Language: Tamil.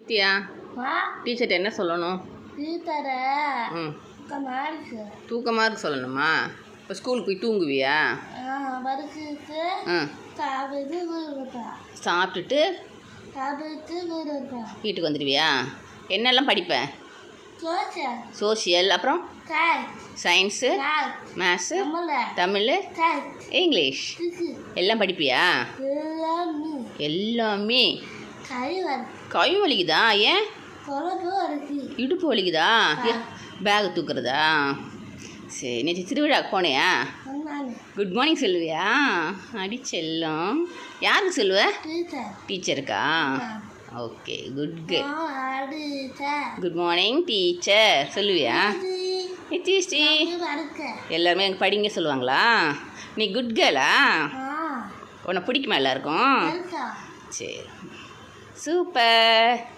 நித்யா வா. டீச்சர்ட்ட என்ன சொல்லணும்? டீச்சர ம். தூக்கமாக இருக்கு. சொல்லணுமா? இப்போ ஸ்கூலுக்கு போய் தூங்குவியா? பரிசுக்கு ம் சாப்பிட்டு கொடுப்பா சாப்பிட்டுட்டு சாப்பிட்டு கொடுப்பா வீட்டுக்கு வந்துடுவியா? என்னெல்லாம் படிப்ப? சோசியல். சோஷியல் அப்புறம்? சாய் சயின்ஸு சாய் மேத்ஸு தமிழ. இங்கிலீஷ் எல்லாம் படிப்பியா? எல்லாமே. எல்லாமே. கை வலிக்குதா? ஏன்? இடுப்பு வலிக்குதா? பேக் தூக்குறதா? சரி நேற்று திருவிழாக்கு போனியா? குட் மார்னிங் சொல்லுவியா? அடி செல்லம். யாருக்கு teacher டீச்சருக்கா okay good good morning teacher சொல்லுவியா? வருக்க எல்லாருமே எனக்கு படிங்க சொல்லுவாங்களா? நீ குட் கேர்ளா உன்னை பிடிக்குமா எல்லாருக்கும்? சரி. சூப்பர்